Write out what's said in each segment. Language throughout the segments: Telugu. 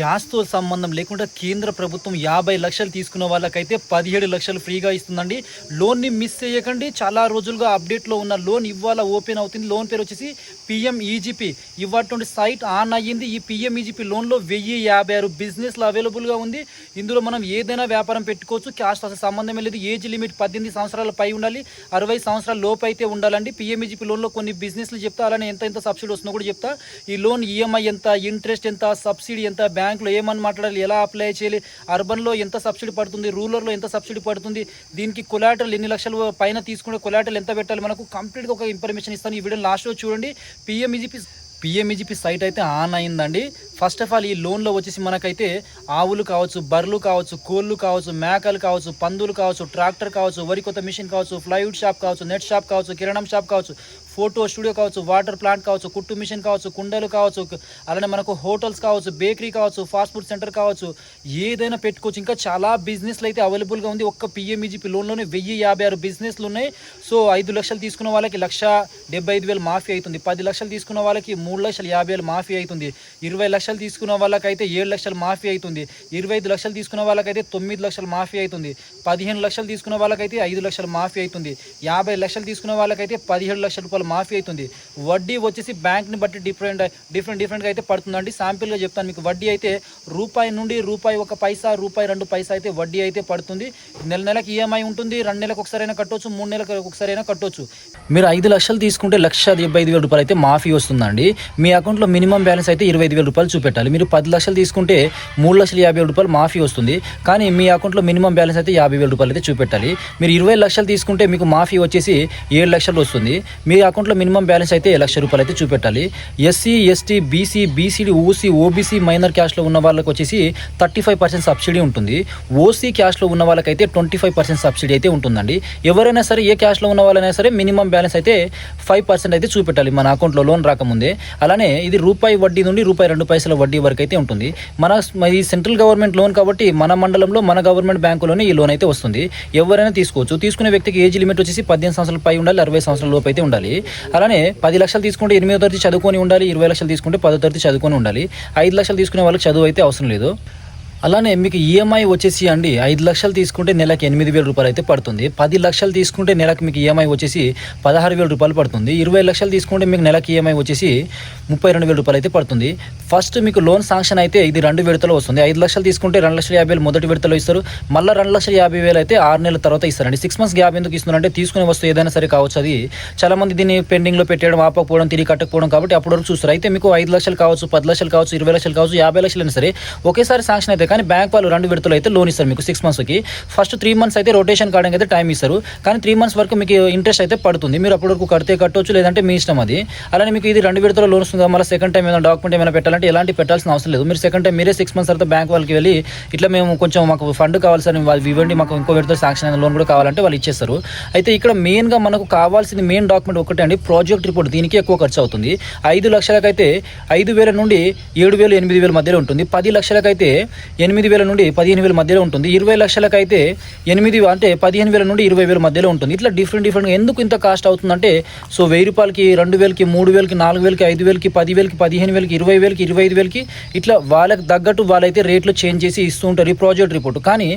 గ్యాస్తో సంబంధం లేకుండా కేంద్ర ప్రభుత్వం యాభై లక్షలు తీసుకున్న వాళ్ళకైతే పదిహేడు లక్షలు ఫ్రీగా ఇస్తుందండి. లోన్ని మిస్ చేయకండి. చాలా రోజులుగా అప్డేట్లో ఉన్న లోన్ ఇవాళ ఓపెన్ అవుతుంది. లోన్ పేరు వచ్చేసి పిఎం ఈజీపీ. సైట్ ఆన్ అయ్యింది. ఈ పిఎం ఈజీపీ లోన్లో వెయ్యి యాభై ఆరు బిజినెస్లు అవైలబుల్గా ఉంది. ఇందులో మనం ఏదైనా వ్యాపారం పెట్టుకోవచ్చు. క్యాస్ట్ అసలు సంబంధం లేదు. ఏజ్ లిమిట్ పద్దెనిమిది సంవత్సరాల పై ఉండాలి. అరవై సంవత్సరాల లోపు అయితే ఉండాలండి. పిఎంఈజీపీ లోన్లో కొన్ని బిజినెస్లు చెప్తా. అలానే ఎంత ఎంత సబ్సిడీ వస్తుందో కూడా చెప్తా. ఈ లోన్ ఈఎంఐ ఎంత ఇంట్రెస్ట్ ఎంత సబ్సిడీ ఎంత బ్యాంక్ బ్యాంకులో ఏమని మాట్లాడాలి ఎలా అప్లై చేయాలి అర్బన్లో ఎంత సబ్సిడీ పడుతుంది రూరల్లో ఎంత సబ్సిడీ పడుతుంది దీనికి కొలాటరల్ ఎన్ని లక్షలు పైన తీసుకునే కొలాటరల్ ఎంత పెట్టాలి మనకు కంప్లీట్గా ఒక ఇన్ఫర్మేషన్ ఇస్తాను. ఈ వీడియో లాస్ట్లో చూడండి. పిఎంఈజీపీ పిఎంఈజీపీ సైట్ అయితే ఆన్ అయిందండి. ఫస్ట్ ఆఫ్ ఆల్ ఈ లోన్లో వచ్చేసి మనకైతే ఆవులు కావచ్చు బర్రెలు కావచ్చు కోళ్ళు కావచ్చు మేకలు కావచ్చు పందులు కావచ్చు ట్రాక్టర్ కావచ్చు వరి కొత్త మిషన్ కావచ్చు ఫ్లైవుడ్ షాప్ కావచ్చు నెట్ షాప్ కావచ్చు కిరాణం షాప్ కావచ్చు ఫోటో స్టూడియో కావచ్చు వాటర్ ప్లాంట్ కావచ్చు కుట్టు మిషన్ కావచ్చు కుండలు కావచ్చు అలానే మనకు హోటల్స్ కావచ్చు బేకరీ కావచ్చు ఫాస్ట్ ఫుడ్ సెంటర్ కావచ్చు ఏదైనా పెట్టుకోవచ్చు. ఇంకా చాలా బిజినెస్లు అయితే అవైలబుల్గా ఉంది. ఒక్క పిఎంఈజీపీ లోన్లోనే వెయ్యి యాభై ఆరు బిజినెస్లు ఉన్నాయి. సో ఐదు లక్షలు తీసుకున్న వాళ్ళకి లక్ష డెబ్బై ఐదు వేలు మాఫీ అవుతుంది. పది లక్షలు తీసుకున్న వాళ్ళకి మూడు లక్షలు యాభై వేలు మాఫీ అవుతుంది. ఇరవై లక్షలు తీసుకున్న వాళ్ళకైతే ఏడు లక్షలు మాఫీ అవుతుంది. ఇరవై ఐదు లక్షలు తీసుకున్న వాళ్ళకైతే తొమ్మిది లక్షలు మాఫీ అవుతుంది. పదిహేను లక్షలు తీసుకున్న వాళ్ళకైతే ఐదు లక్షలు మాఫీ అవుతుంది. యాభై లక్షలు తీసుకున్న వాళ్ళకైతే పదిహేడు లక్షల రూపాయలు మాఫీ అవుతుంది. వడ్డీ వచ్చేసి బ్యాంక్ని బట్టి డిఫరెంట్ డిఫరెంట్ డిఫరెంట్గా అయితే పడుతుందండి. శాంపిల్గా చెప్తాను మీకు. వడ్డీ అయితే రూపాయి నుండి రూపాయి ఒక పైసా రూపాయి రెండు పైసా అయితే వడ్డీ అయితే పడుతుంది. నెల నెలకి ఈఎంఐ ఉంటుంది. రెండు నెలలకు ఒకసారైనా కట్టొచ్చు మూడు నెలలకు ఒకసారైనా కట్టొచ్చు. మీరు ఐదు లక్షలు తీసుకుంటే లక్ష డెబ్బై ఐదు వేల రూపాయలు అయితే మాఫీ వస్తుందండి. మీ అకౌంట్లో మినిమం బ్యాలెన్స్ అయితే ఇరవై ఐదు వేల రూపాయలు చూపెట్టాలి. మీరు పది లక్షలు తీసుకుంటే మూడు లక్షల యాభై వేల రూపాయలు మాఫీ వస్తుంది. కానీ మీ అకౌంట్లో మినిమం బ్యాలెన్స్ అయితే యాభై వేల రూపాయలు అయితే చూపెట్టాలి. మీరు ఇరవై లక్షలు తీసుకుంటే మీకు మాఫీ వచ్చేసి ఏడు లక్షలు వస్తుంది. మీ అకౌంట్లో మినిమం బ్యాలెన్స్ అయితే లక్ష రూపాయలు అయితే చూపెట్టాలి. SC ST BC BCD OC OBC minor క్యాష్లో ఉన్న వాళ్ళకి వచ్చేసి థర్టీ ఫైవ్ పర్సెంట్ సబ్సిడీ ఉంటుంది. ఓసీ క్యాష్లో ఉన్న వాళ్ళకైతే ట్వంటీ ఫైవ్ పర్సెంట్ సబ్సిడీ అయితే ఉంటుందండి. ఎవరైనా సరే ఏ క్యాష్లో ఉన్న వాళ్ళైనా సరే మినిమం బ్యాలెన్స్ అయితే ఫైవ్ పర్సెంట్ అయితే చూపెట్టాలి మన అకౌంట్లో లోన్ రాకముందే. అలానే ఇది రూపాయి వడ్డీ నుండి రూపాయి రెండు పైసల వడ్డీ వరకు అయితే ఉంటుంది. మన ఈ సెంట్రల్ గవర్నమెంట్ లోన్ కాబట్టి మన మండలంలో మన గవర్నమెంట్ బ్యాంకులోనే ఈ లోన్ అయితే వస్తుంది. ఎవరైనా తీసుకోవచ్చు. తీసుకునే వ్యక్తికి ఏజ్ లిమిట్ వచ్చేసి పద్దెనిమిది సంవత్సరాల పై ఉండాలి అరవై సంవత్సరాల లోపు అయితే ఉండాలి. అలానే పది లక్షలు తీసుకుంటే ఎనిమిదో తరగతి చదువుకొని ఉండాలి ఇరవై లక్షలు తీసుకుంటే పదో తరగతి చదువుకొని ఉండాలి. ఐదు లక్షలు తీసుకునే వాళ్ళకి చదువు అయితే అవసరం లేదు. అలానే మీకు ఈఎంఐ వచ్చేసి అండి ఐదు లక్షలు తీసుకుంటే నెలకు ఎనిమిది వేల రూపాయలు అయితే పడుతుంది. పది లక్షలు తీసుకుంటే నెలకు మీకు ఈఎంఐ వచ్చేసి పదహారు వేల రూపాయలు పడుతుంది. ఇరవై లక్షలు తీసుకుంటే మీకు నెలకు ఈఎంఐ వచ్చేసి ముప్పై రెండు వేల రూపాయలు అయితే పడుతుంది. ఫస్ట్ మీకు లోన్ శాంక్షన్ అయితే ఇది రెండు విడతలో వస్తుంది. ఐదు లక్షలు తీసుకుంటే రెండు లక్షల యాభై వేలు మొదటి విడతలో ఇస్తారు. మళ్ళీ రెండు లక్షల యాభై వేలు అయితే ఆరు నెలల తర్వాత ఇస్తారండి. సిక్స్ మంత్స్ గ్యాప్ ఎందుకు ఇస్తున్నారంటే తీసుకునే వస్తువు ఏదైనా సరే కావచ్చు. అది చాలా మంది దీన్ని పెండింగ్లో పెట్టడం ఆపకపోవడం తిరిగి కట్టకపోవడం కాబట్టి అప్పటి వరకు చూస్తారు. అయితే మీకు ఐదు లక్షలు కావచ్చు పది లక్షలు కావచ్చు ఇరవై లక్షలు కావచ్చు యాభై లక్షలు అయినా సరే ఒకేసారి శాంక్షన్ అయితే కానీ బ్యాంక్ వాళ్ళు రెండు విడతలు అయితే లోన్ ఇస్తారు మీకు సిక్స్ మంత్స్కి ఫస్ట్ త్రీ మంత్స్ అయితే రొటేషన్ కావడానికి అయితే టైం ఇస్తారు. కానీ త్రీ మంత్స్ వరకు మీకు ఇంట్రెస్ట్ అయితే పడుతుంది. మీరు అప్పటి వరకు కడితే కట్టవచ్చు లేదంటే మీ ఇష్టం అది. అలానే మీకు ఇది రెండు విడతల లోన్ వస్తుంది మళ్ళీ సెకండ్ టైం ఏమైనా డాక్యుమెంట్ ఏమైనా పెట్టాలంటే ఎలాంటి పెట్టాల్సిన అవసరం లేదు. మీరు సెకండ్ టైం మీరే సిక్స్ మంత్స్ తర్వాత బ్యాంక్ వాళ్ళకి వెళ్ళి ఇట్లా మేము కొంచెం మాకు ఫండ్ కావాలి సార్ వాళ్ళు ఇవ్వండి మాకు ఇంకో విడత శాంక్షన్ అయిన లోన్ కూడా కావాలంటే వాళ్ళు ఇచ్చేస్తారు. అయితే ఇక్కడ మెయిన్గా మనకు కావాల్సింది మెయిన్ డాక్యుమెంట్ ఒకటే అండి ప్రాజెక్ట్ రిపోర్ట్ దీనికి ఎక్కువ ఖర్చు అవుతుంది. ఐదు లక్షలకైతే ఐదు వేల నుండి ఏడు వేలు ఎనిమిది వేల మధ్యలో ఉంటుంది. పది లక్షలకైతే ఎనిమిది వేల నుండి పదిహేను వేల మధ్యలో ఉంటుంది. ఇరవై లక్షలకైతే ఎనిమిది అంటే పదిహేను వేల నుండి ఇరవై వేల మధ్యలో ఉంటుంది. ఇట్లా డిఫరెంట్ డిఫరెంట్ ఎందుకు ఇంత కాస్ట్ అవుతుందంటే సో వెయ్యి రూపాయలకి రెండు వేలకి మూడు వేలకి నాలుగు వేలకి ఐదు వేలకి పది వేలకి పదిహేను వేలకి ఇరవై వేలకి ఇరవై ఐదు వేలకి ఇట్లా వాళ్ళకి తగ్గట్టు వాళ్ళైతే రేట్లు చేంజ్ చేసి ఇస్తూ ఉంటారు ఈ ప్రాజెక్ట్ రిపోర్ట్ కానీ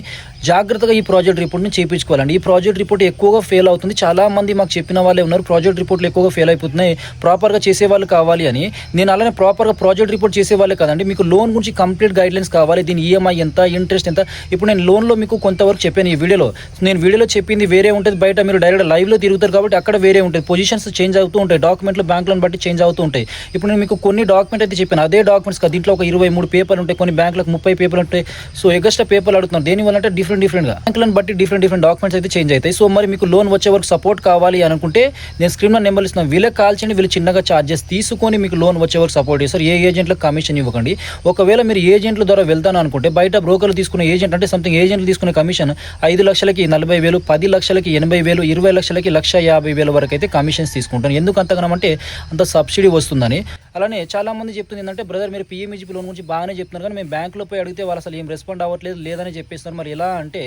జాగ్రత్తగా ఈ ప్రాజెక్ట్ రిపోర్ట్ని చేయించుకోవాలండి ఈ ప్రాజెక్ట్ రిపోర్ట్ ఎక్కువగా ఫెయిల్ అవుతుంది. చాలా మంది మాకు చెప్పిన వాళ్ళే ఉన్నారు ప్రాజెక్ట్ రిపోర్ట్లు ఎక్కువగా ఫెయిల్ అయిపోతున్నాయి. ప్రాపర్గా చేసే వాళ్ళు కావాలి అని. నేను అలానే ప్రాపర్గా ప్రాజెక్ట్ రిపోర్ట్ చేసే వాళ్ళే కదండి. మీకు లోన్ గురించి కంప్లీట్ గైడ్లైన్స్ కావాలి. దీని ఈఎంఐ ఎంత ఇంట్రెస్ట్ ఎంత? ఇప్పుడు నేను లోన్లో మీకు కొంతవరకు చెప్పాను ఈ వీడియోలో. నేను వీడియోలో చెప్పింది వేరే ఉంటుంది బయట మీరు డైరెక్ట్ లైవ్లో తిరుగుతారు కాబట్టి అక్కడ వేరే ఉంటుంది. పొజిషన్స్ చేంజ్ అవుతూ ఉంటాయి డాక్యుమెంట్లు బ్యాంకులను బట్టి చేంజ్ అవుతూ ఉంటాయి. ఇప్పుడు నేను మీకు కొన్ని డాక్యుమెంట్ అయితే చెప్పాను. అదే డాక్యుమెంట్స్ కదా దీంట్లో ఒక ఇరవై మూడు పేపర్లు ఉంటాయి కొన్ని బ్యాంకులకు ముప్పై పేపర్లు ఉంటాయి. సో ఎగస్ట్రా పేపర్లు అడుగుతున్నాను. దేనివల్ల అంటే డిఫరెంట్ డిఫరెంట్గా బ్యాంకులను బట్టి డిఫరెంట్ డిఫరెంట్ డాక్యుమెంట్స్ అయితే చేంజ్ అవుతాయి. సో మరి మీకు లోన్ వచ్చే వరకు సపోర్ట్ కావాలి అని అనుకుంటే నేను స్క్రీన్లో నెంబర్ ఇస్తున్నాను. వీళ్ళకి కాల్ చేయండి వీళ్ళు చిన్నగా చార్జెస్ తీసుకొని మీకు లోన్ వచ్చే వరకు సపోర్ట్ చేస్తారు. ఏ ఏజెంట్లకు కమిషన్ ఇవ్వకండి. ఒకవేళ మీరు ఏజెంట్ల ద్వారా వెళ్తాను అనుకుంటే తీసుకుంటే బయట బ్రోకర్లు తీసుకునే ఏజెంట్ అంటే సంథింగ్ ఏజెంట్లు తీసుకునే కమిషన్ ఐదు లక్షలకి నలభై వేలు పది లక్షలకి ఎనభై వేలు ఇరవై లక్షలకి లక్ష యాభై వేల వరకు అయితే కమిషన్స్ తీసుకుంటాను ఎందుకు అంతగానంటే అంత సబ్సిడీ వస్తుందని. అలానే చాలా మంది చెప్తుంది ఏంటంటే బ్రదర్ మీరు పిఎంఈజీపీ లోన్ గురించి బాగానే చెప్తున్నారు కానీ మేము బ్యాంకులో పోయి అడిగితే వాళ్ళు అసలు ఏం రెస్పాండ్ అవ్వట్లేదు లేదని చెప్పేస్తున్నారు. మరి ఎలా అంటే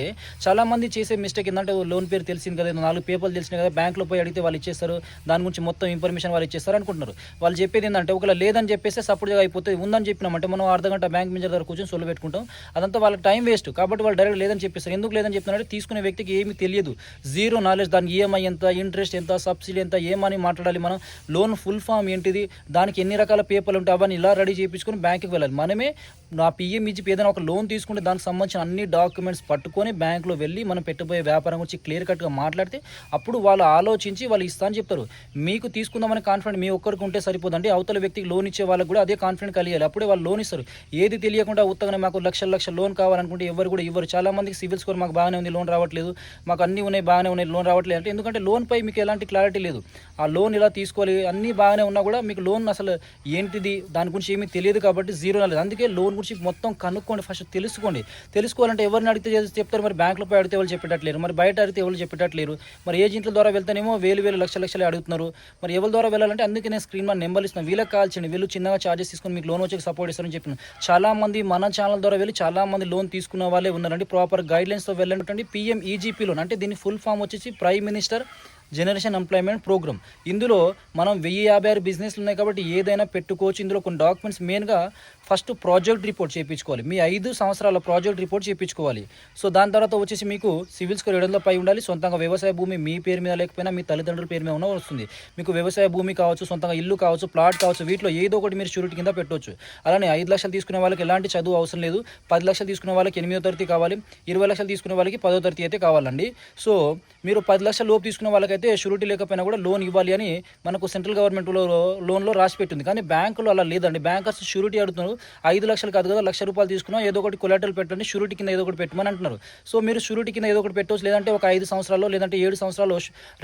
చాలా మంది చేసే మిస్టేక్ ఏంటంటే లోన్ పేరు తెలిసింది కదా నాలుగు పేపర్లు తెలిసినాయి కదా బ్యాంకులో పోయి అడిగితే వాళ్ళు ఇచ్చేస్తారు దాని గురించి మొత్తం ఇన్ఫర్మేషన్ వాళ్ళు ఇచ్చేస్తారు అనుకుంటున్నారు. వాళ్ళు చెప్పేది ఏంటంటే ఒకవేళ లేదని చెప్పేస్తే సపోర్ట్గా అయిపోతుంది ఉందని చెప్పినామంటే మనం అర్ధ గంట బ్యాంక్ మేనేజర్ దగ్గర కూర్చొని సొల్లు పెట్టుకుంటాం. అదంతా వాళ్ళకి టైం వేస్ట్. కాబట్టి వాళ్ళు డైరెక్ట్ లేదని చెప్పేస్తారు ఎందుకు లేదని చెప్తున్నారంటే తీసుకునే వ్యక్తికి ఏమీ తెలియదు. జీరో నాలెడ్జ్ దానికి ఈఎంఐ ఎంత ఇంట్రెస్ట్ ఎంత సబ్సిడీ ఎంత ఏమని మాట్లాడాలి మనం? లోన్ ఫుల్ ఫామ్ ఏంటిది? దానికి ఎన్ని రకాల పేపర్లు ఉంటాయి? అవన్నీ ఇలా రెడీ చేయించుకొని బ్యాంకుకి వెళ్ళాలి. మనమే నా పిఎం ఇచ్చి ఏదైనా ఒక లోన్ తీసుకుంటే దానికి సంబంధించిన అన్ని డాక్యుమెంట్స్ పట్టుకొని బ్యాంకులో వెళ్ళి మనం పెట్టబోయే వ్యాపారం గురించి క్లియర్ కట్గా మాట్లాడితే అప్పుడు వాళ్ళు ఆలోచించి వాళ్ళు ఇస్తా అని చెప్తారు. మీకు తీసుకుందామని కాన్ఫిడెంట్ మీ ఒక్కరికి ఉంటే సరిపోదండి. అవతల వ్యక్తికి లోన్ ఇచ్చే వాళ్ళకి కూడా అదే కాన్ఫిడెంట్ కలిగాలి. అప్పుడే వాళ్ళు లోన్ ఇస్తారు. ఏది తెలియకుండా ఉత్తగానే మాకు లక్షల లక్షల లోన్ కావాలనుకుంటే ఎవరు కూడా ఇవ్వరు. చాలా మందికి సివిల్ స్కోర్ మాకు బాగానే ఉంది లోన్ రావట్లేదు. మాకు అన్నీ ఉన్నాయి బాగానే ఉన్నాయి లోన్ రావట్లేదు అంటే ఎందుకంటే లోన్ పై మీకు ఎలాంటి క్లారిటీ లేదు. ఆ లోన్ ఇలా తీసుకోవాలి అన్నీ బాగానే ఉన్నా కూడా మీకు లోన్ అసలు ఏంటిది దాని గురించి ఏమీ తెలియదు కాబట్టి జీరో రాలేదు అందుకే లోన్ గురించి మొత్తం కనుక్కోండి ఫస్ట్ తెలుసుకోండి. తెలుసుకోవాలంటే ఎవరిని అడిగితే చెప్తారు మరి బ్యాంకులో పోయి అడిగితే ఎవరు చెప్పేటట్లేరు. మరి బయట అడిగితే ఎవరు చెప్పేటట్లేరు. మరి ఏజెంట్ల ద్వారా వెళ్తేనేమో వేలు వేలు లక్షల లక్షలు అడుగుతున్నారు. మరి ఎవరి ద్వారా వెళ్ళాలంటే అందుకే నేను స్క్రీన్ మీద నెంబర్ ఇస్తున్నాను. వీళ్ళకి కాల్చండి వీళ్ళు చిన్నగా చార్జెస్ తీసుకొని మీకు లోన్ వచ్చి సపోర్ట్ ఇస్తారని చెప్పిన చాలా మంది మన ఛానల్ ద్వారా వెళ్ళి చాలా మంది లోన్ తీసుకున్న వాళ్ళే ఉన్నారండి. ప్రాపర్ గైడ్లైన్స్తో వెళ్ళండి పిఎం ఈజీపీ లోన్ అంటే దీని ఫుల్ ఫామ్ వచ్చేసి prime minister generation employment programme. ఇందులో మనం వెయ్యి యాభై ఆరు బిజినెస్లు ఉన్నాయి కాబట్టి ఏదైనా పెట్టుకోవచ్చు. ఇందులో కొన్ని డాక్యుమెంట్స్ మెయిన్గా ఫస్ట్ ప్రాజెక్ట్ రిపోర్ట్ చేయించుకోవాలి. మీ ఐదు సంవత్సరాల ప్రాజెక్ట్ రిపోర్ట్ చేయించుకోవాలి. సో దాని తర్వాత వచ్చేసి మీకు సివిల్ స్కోర్ ఏడు పై ఉండాలి. సొంతంగా వ్యవసాయ భూమి మీ పేరు మీద లేకపోయినా మీ తల్లిదండ్రుల పేరు మీద ఉన్న వస్తుంది. మీకు వ్యవసాయ భూమి కావచ్చు సొంతంగా ఇల్లు కావచ్చు ప్లాట్ కావచ్చు వీటిలో ఏదో ఒకటి మీరు షూరిటీ కింద పెట్టవచ్చు అలానే ఐదు లక్షలు తీసుకునే వాళ్ళకి ఎలాంటి చదువు అవసరం లేదు. పది లక్షలు తీసుకునే వాళ్ళకి ఎనిమిదో తరగతి కావాలి. ఇరవై లక్షలు తీసుకునే వాళ్ళకి పదో తరగతి అయితే కావాలండి. సో మీరు పది లక్షల లోపు తీసుకునే అయితే షూరిటీ లేకపోయినా కూడా లోన్ ఇవ్వాలి అని మనకు సెంట్రల్ గవర్నమెంట్లో లోన్లో రాసి పెట్టింది. కానీ బ్యాంకులో అలా లేదండి. బ్యాంకర్స్ షూరిటీ అడుగుతున్నారు. ఐదు లక్షలు కాదు కదా లక్ష రూపాయలు తీసుకున్నా ఏదో ఒకటి కొలాటల్ పెట్టండి షూరిటీ కింద ఏదో ఒకటి పెట్టమని అంటున్నారు. సో మీరు షూరిటీ కింద ఏదో ఒకటి పెట్టవచ్చు లేదంటే ఒక ఐదు సంవత్సరాల్లో లేదంటే ఏడు సంవత్సరాల్లో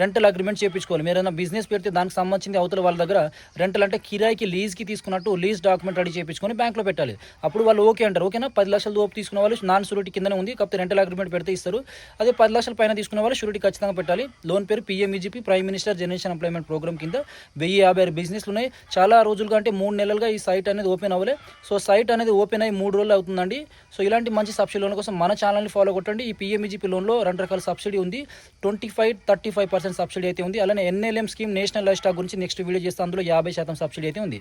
రెంటల్ అగ్రిమెంట్ చేయించుకోవాలి మీరు ఏదైనా బిజినెస్ పెడితే దానికి సంబంధించింది అవతల వాళ్ళ దగ్గర రెంటల్ అంటే కిరాయికి లీజ్కి తీసుకున్నట్టు లీజ్ డాక్యుమెంట్ రెడీ చేయించుకొని బ్యాంక్లో పెట్టాలి. అప్పుడు వాళ్ళు ఓకే అంటారు. ఓకేనా? పది లక్షలు లోపు తీసుకున్న వాళ్ళు నాన్ షూరిటీ కిందనే ఉంది కాకపోతే రెంటల్ అగ్రిమెంట్ పెడితే ఇస్తారు. అదే పది లక్షల పైన తీసుకున్న వాళ్ళు షూరిటీ ఖచ్చితంగా పెట్టాలి. లోన్ పేరు PMEGP prime minister generation employment programme కింద వెయ్యి యాభై ఆరు బిజినెస్లు ఉన్నాయి. చాలా రోజులుగా అంటే మూడు నెలలుగా ఈ సైట్ అనేది ఓపెన్ అవ్వలే. సో సైట్ అనేది ఓపెన్ అయ్యి మూడు రోజులు అవుతుందండి. సో ఇలాంటి మంచి సబ్సిడీ లోన్ కోసం మన ఛానల్ని ఫాలో కొట్టండి. ఈ పిఎంఈజీపీ లోన్లో రెండు రకాల సబ్సిడీ ఉంది. Twenty five thirty five percent subsidy అయితే ఉంది. అలానే NLM scheme national life stock గురించి నెక్స్ట్ వీడియో చేస్తే. అందులో యాభై శాతం సబ్సిడీ అయితే ఉంది.